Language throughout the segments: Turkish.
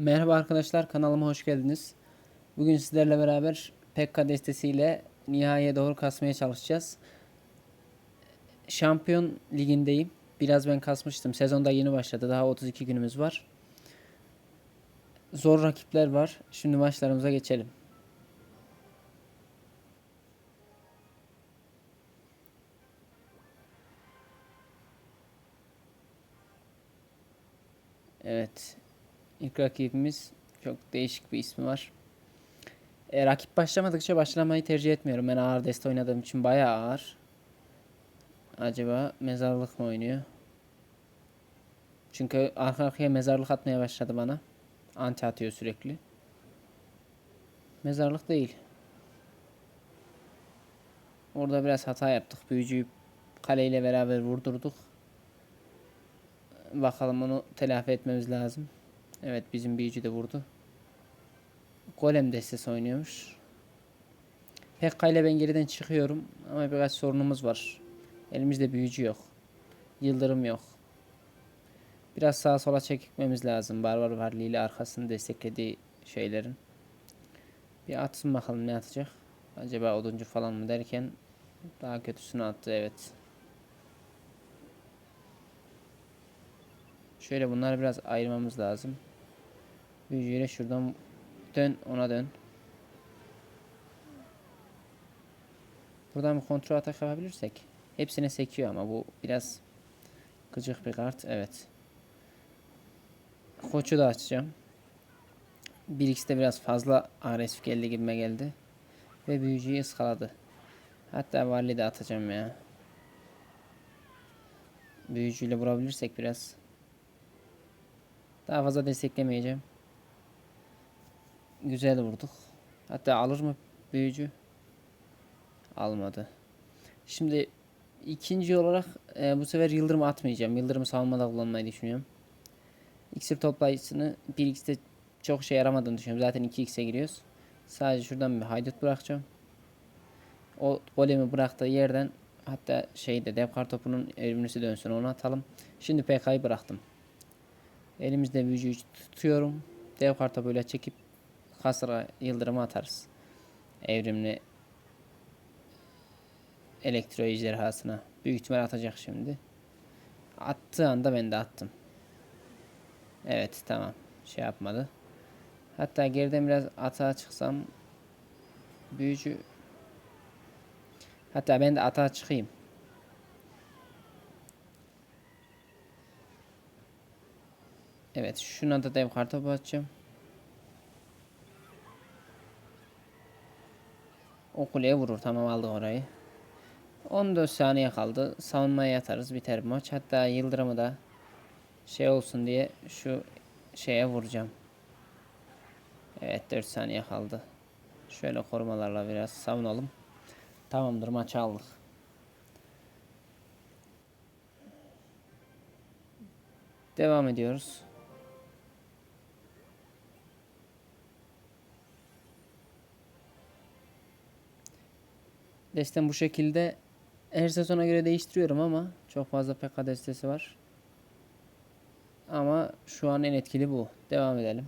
Merhaba arkadaşlar kanalıma hoş geldiniz. Bugün sizlerle beraber Pekka destesiyle nihaiye doğru kasmaya çalışacağız. Şampiyon ligindeyim. Biraz ben kasmıştım. Sezonda yeni başladı. Daha 32 günümüz var. Zor rakipler var. Şimdi maçlarımıza geçelim. Evet. İlk rakibimiz çok değişik bir ismi var. E, rakip başlamadıkça başlamayı tercih etmiyorum. Ben ağır deste oynadığım için bayağı ağır. Acaba mezarlık mı oynuyor? Çünkü arka arkaya mezarlık atmaya başladı bana. Anti atıyor sürekli. Mezarlık değil. Orada biraz hata yaptık. Büyücüyü kaleyle beraber vurdurduk. Bakalım onu telafi etmemiz lazım. Evet bizim büyücü de vurdu. Golem destesi oynuyormuş. Pekka ile ben geriden çıkıyorum ama birkaç sorunumuz var. Elimizde büyücü yok. Yıldırım yok. Biraz sağa sola çekmemiz lazım. Barbar Varlığı ile arkasını desteklediği şeylerin. Bir atsın bakalım ne atacak. Acaba oduncu falan mı derken daha kötüsünü attı evet. Şöyle bunları biraz ayırmamız lazım. Büyücüyle şuradan dön ona dön. Buradan bir kontrol atak yapabilirsek. Hepsine sekiyor ama bu biraz gıcık bir kart. Evet. Koçu da açacağım. 1x'de biraz fazla agresif geldi gibime geldi. Ve büyücüyü ıskaladı. Hatta Varley de atacağım ya. Büyücüyle vurabilirsek biraz. Daha fazla desteklemeyeceğim. Güzel vurduk. Hatta alır mı büyücü? Almadı. Şimdi ikinci olarak e, bu sefer yıldırım atmayacağım. Yıldırımı savunmada kullanmayı düşünüyorum. İksir toplayıcısını 1x'te çok şey yaramadığını düşünüyorum. Zaten 2x'e giriyoruz. Sadece şuradan bir haydut bırakacağım. O golemi bıraktığı yerden hatta şeyde dev kartopunun evrimlisi dönsün onu atalım. Şimdi PK'yı bıraktım. Elimizde büyücüyü tutuyorum. Dev karta böyle çekip kasra yıldırımı atarız. Evrimli elektro ejderhasına. Büyük ihtimal atacak şimdi. Attığı anda ben de attım. Evet tamam. Şey yapmadı. Hatta geriden biraz atağa çıksam büyücü Hatta ben de atağa çıkayım. Evet şuna da dev kartopu atacağım. O kuleye vurur. Tamam aldık orayı. 14 saniye kaldı. Savunmaya yatarız. Biter maç. Hatta yıldırımı da şey olsun diye şu şeye vuracağım. Evet 4 saniye kaldı. Şöyle korumalarla biraz savunalım. Tamamdır maçı aldık. Devam ediyoruz. Destem bu şekilde her sezona göre değiştiriyorum ama çok fazla PK destesi var. Ama şu an en etkili bu. Devam edelim.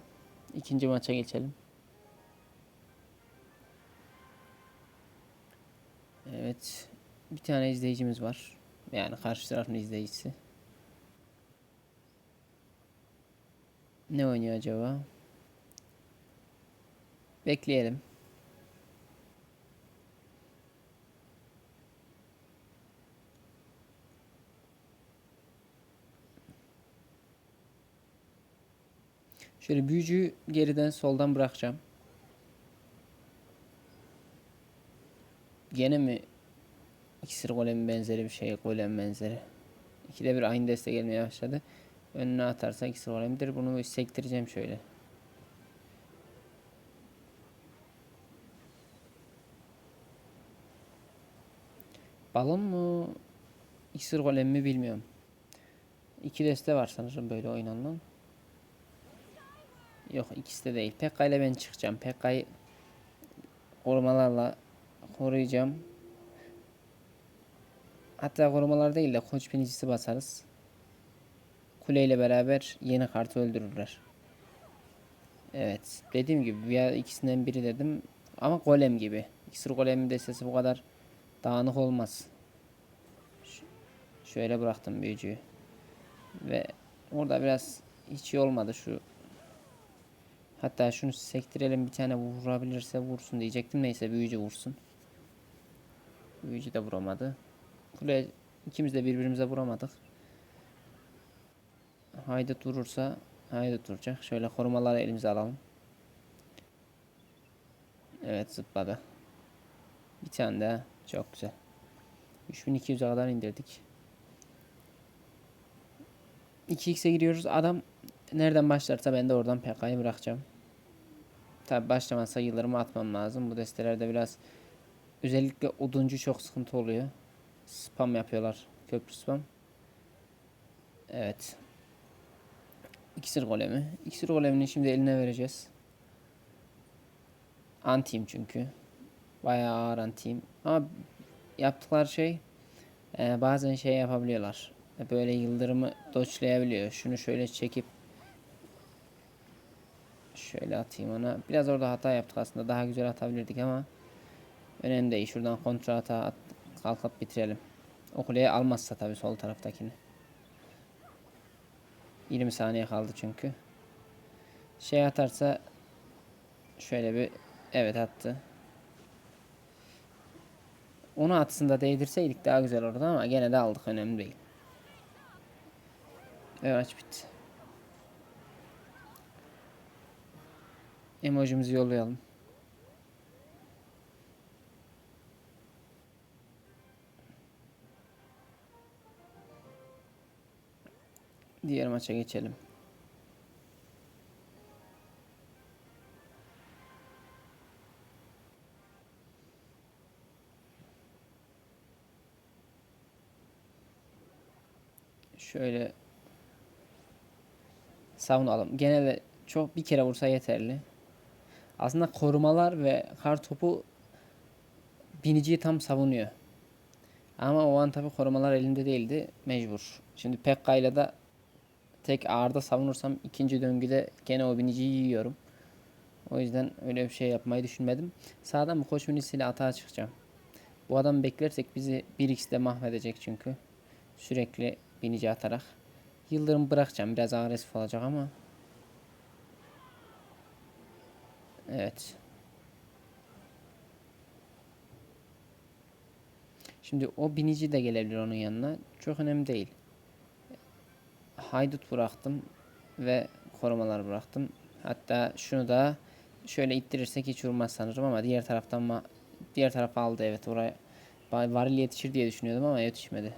İkinci maça geçelim. Evet. Bir tane izleyicimiz var. Yani karşı tarafın izleyicisi. Ne oynuyor acaba? Bekleyelim. Şöyle büyücüyü geriden soldan bırakacağım. Gene mi iksir golem benzeri bir şey golem benzeri. İkide bir aynı deste gelmeye başladı. Önüne atarsa iksir golemdir. Bunu sektireceğim şöyle. Balon mu? İksir golem mi bilmiyorum. İki deste var sanırım böyle oynanan. Yok ikisi de değil. Pekka ile ben çıkacağım. Pekka'yı korumalarla koruyacağım. Hatta korumalar değil de koç binicisi basarız. Kuleyle beraber yeni kartı öldürürler. Evet. Dediğim gibi ya ikisinden biri dedim. Ama golem gibi. İksir golemin destesi bu kadar dağınık olmaz. Ş- şöyle bıraktım büyücüyü. Ve orada biraz hiç iyi olmadı şu. Hatta şunu sektirelim bir tane vurabilirse vursun diyecektim. Neyse büyücü vursun. Büyücü de vuramadı. Kule ikimiz de birbirimize vuramadık. Haydi durursa haydi duracak. Şöyle korumaları elimize alalım. Evet zıpladı. Bir tane daha. Çok güzel. 3200'e kadar indirdik. 2x'e giriyoruz. Adam nereden başlarsa ben de oradan PK'yı bırakacağım. Tabi başlamazsa yıllarımı atmam lazım. Bu destelerde biraz özellikle oduncu çok sıkıntı oluyor. Spam yapıyorlar. Köprü spam. Evet. İksir golemi. İksir golemini şimdi eline vereceğiz. Antiyim çünkü. Bayağı ağır antiyim. Ama yaptıkları şey e, bazen şey yapabiliyorlar. E, Böyle yıldırımı doçlayabiliyor. Şunu şöyle çekip şöyle atayım ona. Biraz orada hata yaptık aslında. Daha güzel atabilirdik ama önemli değil. Şuradan kontra hata at, kalkıp bitirelim. O kuleyi almazsa tabii sol taraftakini. 20 saniye kaldı çünkü. Şey atarsa şöyle bir evet attı. Onu atsın da değdirseydik daha güzel olurdu ama gene de aldık önemli değil. Evet bitti. Emojimizi yollayalım. Diğer maça geçelim. Şöyle savunalım. Genelde çok bir kere vursa yeterli. Aslında korumalar ve kar topu biniciyi tam savunuyor. Ama o an tabi korumalar elinde değildi. Mecbur. Şimdi Pekka ile tek ağırda savunursam ikinci döngüde gene o biniciyi yiyorum. O yüzden öyle bir şey yapmayı düşünmedim. Sağdan bu koç binisiyle atağa çıkacağım. Bu adamı beklersek bizi 1x'de mahvedecek çünkü. Sürekli binici atarak. Yıldırım bırakacağım. Biraz agresif olacak ama. Evet. Şimdi o binici de gelebilir onun yanına. Çok önemli değil. Haydut bıraktım ve korumalar bıraktım. Hatta şunu da şöyle ittirirsek hiç vurmaz sanırım ama diğer taraftan ma diğer tarafa aldı evet oraya varil yetişir diye düşünüyordum ama yetişmedi.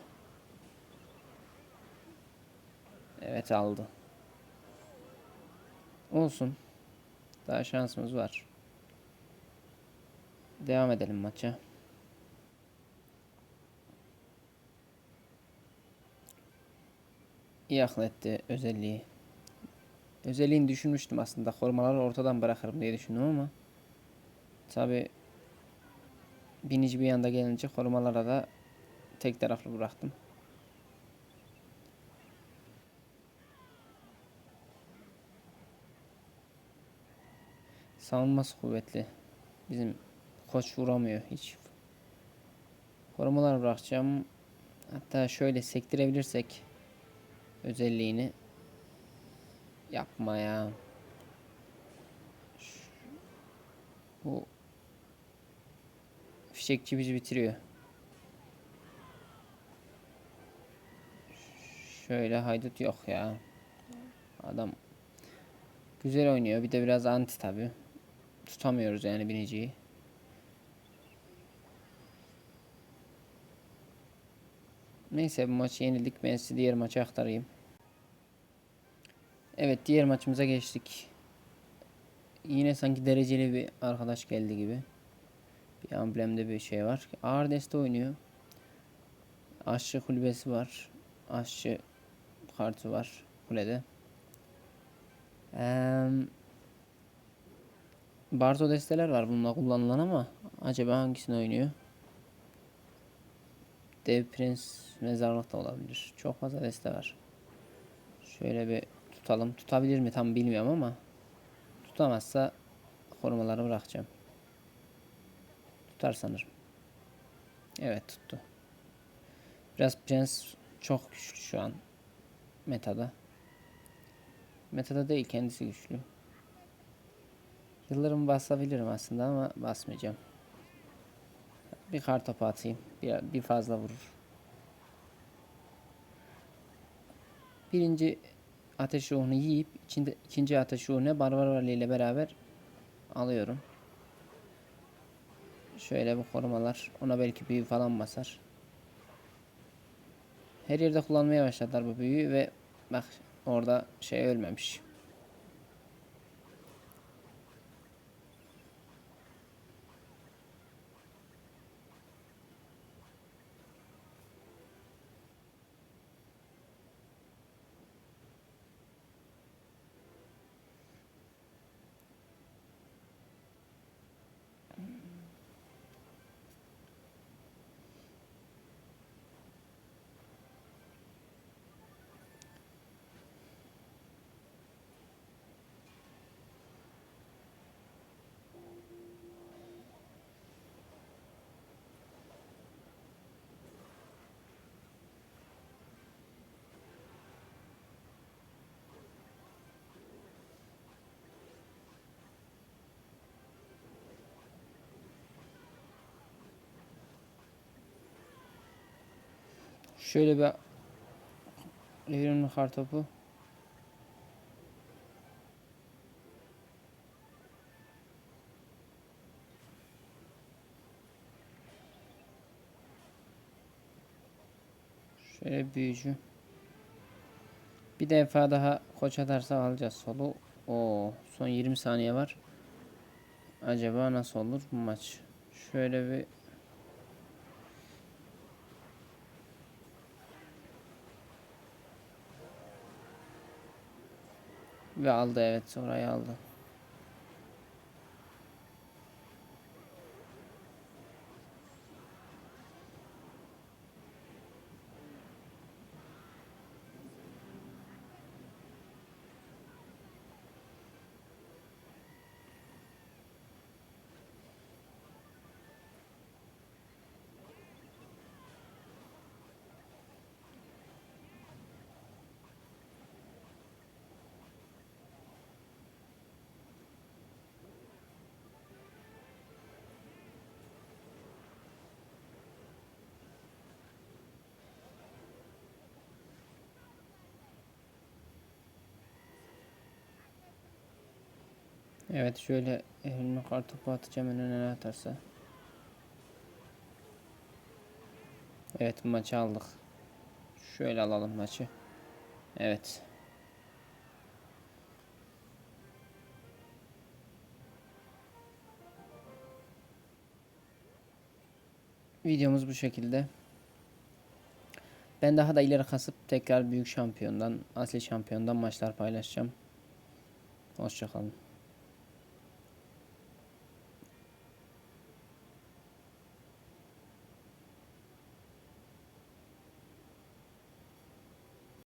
Evet aldı. Olsun. Daha şansımız var. Devam edelim maça. İyi akıl etti özelliği. Özelliğini düşünmüştüm aslında. Korumaları ortadan bırakırım diye düşündüm ama tabi binici bir yanda gelince korumalara da tek taraflı bıraktım. Savunması kuvvetli. Bizim koç vuramıyor hiç. Korumalar bırakacağım. Hatta şöyle sektirebilirsek özelliğini yapma ya. Şu- Bu fişekçi bizi bitiriyor. Şöyle haydut yok ya. Adam güzel oynuyor. Bir de biraz anti tabi. Tutamıyoruz yani biniciyi. Neyse bu maçı yenildik. Ben size diğer maçı aktarayım. Evet diğer maçımıza geçtik. Yine sanki dereceli bir arkadaş geldi gibi. Bir amblemde bir şey var. Ağır deste oynuyor. Aşçı kulübesi var. Aşçı kartı var kulede. Eee Barzo desteler var bununla kullanılan ama acaba hangisini oynuyor? Dev Prens mezarlık da olabilir. Çok fazla deste var. Şöyle bir tutalım. Tutabilir mi tam bilmiyorum ama Tutamazsa korumaları bırakacağım. Tutar sanırım. Evet tuttu. Biraz prens çok güçlü şu an. Metada. Metada değil kendisi güçlü. Yıldırım basabilirim aslında ama basmayacağım. Bir kar topu atayım. Bir, bir fazla vurur. Birinci ateş ruhunu yiyip içinde, ikinci ateş ruhunu barbar Vali ile beraber alıyorum. Şöyle bu korumalar. Ona belki büyü falan basar. Her yerde kullanmaya başladılar bu büyüyü ve bak orada şey ölmemiş. Şöyle bir evrimli kartopu. Şöyle büyücü. Bir defa daha koç atarsa alacağız solu. O son 20 saniye var. Acaba nasıl olur bu maç? Şöyle bir Ve aldı evet orayı aldı. Evet şöyle elime kartopu atacağım önüne ne atarsa. Evet maçı aldık. Şöyle alalım maçı. Evet. Videomuz bu şekilde. Ben daha da ileri kasıp tekrar büyük şampiyondan, asli şampiyondan maçlar paylaşacağım. Hoşçakalın.